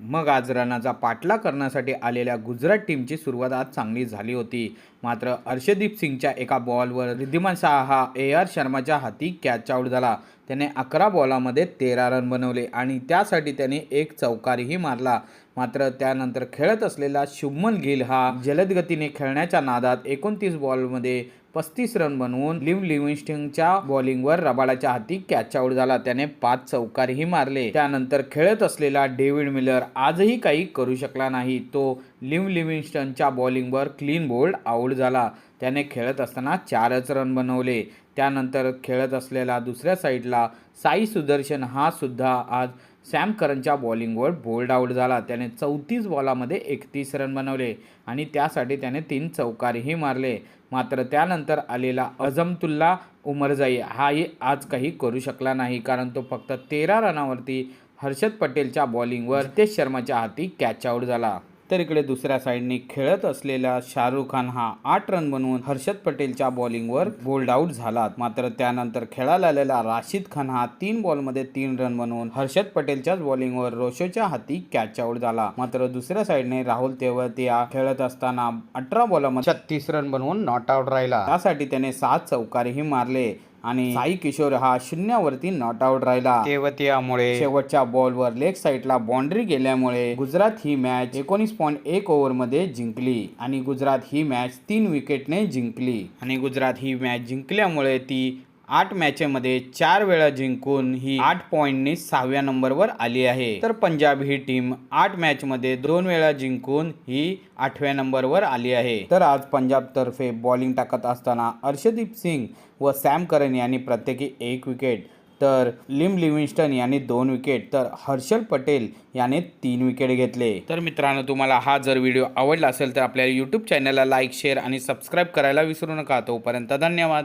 मग आज रनाचा पाठला करण्यासाठी आलेल्या गुजरात टीमची सुरुवात आज चांगली झाली होती. मात्र अर्षदीप सिंगच्या एका बॉलवर रिद्धिमान शाह हा ए आर शर्माच्या हाती कॅच आऊट झाला. त्याने अकरा बॉलामध्ये तेरा रन बनवले आणि त्यासाठी त्याने एक चौकारीही मारला. मात्र त्यानंतर खेळत असलेला शुभमन गिल हा जलदगतीने खेळण्याच्या नादात एकोणतीस बॉलमध्ये पस्तीस रन बनवून लिव्ह लिव्हिंगस्टिंगच्या बॉलिंगवर रबाडाच्या हाती कॅच आऊट झाला. त्याने पाच चौकारीही मारले. त्यानंतर खेळत असलेला डेव्हिड मिलर आजही काही करू शकला नाही. तो लिव्ह लिव्हिंगस्टनच्या बॉलिंगवर क्लीन बोल्ड आऊट झाला. त्याने खेळत असताना चारच रन बनवले. त्यानंतर खेळत असलेला दुसऱ्या साईडला साई सुदर्शन हा सुद्धा आज सॅम करनच्या बॉलिंगवर बोल्ड आऊट झाला. त्याने चौतीस बॉलामध्ये एकतीस रन बनवले आणि त्यासाठी त्याने तीन चौकारीही मारले. मात्र त्यानंतर आलेला अझमतुल्ला उमरजाई हाही आज काही करू शकला नाही कारण तो फक्त तेरा रनावरती हर्षद पटेलच्या बॉलिंगवर ते शर्माच्या हाती कॅच आऊट झाला. तर इकडे दुसऱ्या साईडने खेळत असलेला शाहरुख खान हा आठ रन बनवून हर्षद पटेलच्या बॉलिंगवर बोल्ड आऊट झाला. मात्र त्यानंतर खेळायला आलेला राशिद खान हा तीन बॉलमध्ये तीन रन बनवून हर्षद पटेलच्याच बॉलिंगवर रोशोच्या हाती कॅच आऊट झाला. मात्र दुसऱ्या साईडने राहुल तेवतिया खेळत असताना अठरा बॉलमध्ये छत्तीस रन बनवून नॉट आऊट राहिला. त्यासाठी त्याने सात चौकारही मारले. आणि साई किशोर हा शून्यावरती नॉट आऊट राहिला. तेवतियामुळे शेवटच्या बॉलवर लेग साईडला बाउंड्री गेल्यामुळे गुजरात ही मॅच एकोणीस पॉईंट एक ओव्हरमध्ये जिंकली. आणि गुजरात ही मॅच तीन विकेटने जिंकली. आणि गुजरात ही मॅच जिंकल्यामुळे ती आठ मॅचमध्ये चार वेळा जिंकून ही आठ पॉईंटने सहाव्या नंबरवर आली आहे. तर पंजाब ही टीम आठ मॅचमध्ये दोन वेळा जिंकून ही आठव्या नंबरवर आली आहे. तर आज पंजाबतर्फे बॉलिंग टाकत असताना अर्षदीप सिंग व सॅम करन यांनी प्रत्येकी एक विकेट तर लिम लिव्हिंस्टन यांनी दोन विकेट तर हर्षल पटेल याने तीन विकेट घेतले. तर मित्रांनो तुम्हाला हा जर व्हिडिओ आवडला असेल तर आपल्या यूट्यूब चॅनलला लाईक शेअर आणि सबस्क्राईब करायला विसरू नका. तोपर्यंत धन्यवाद.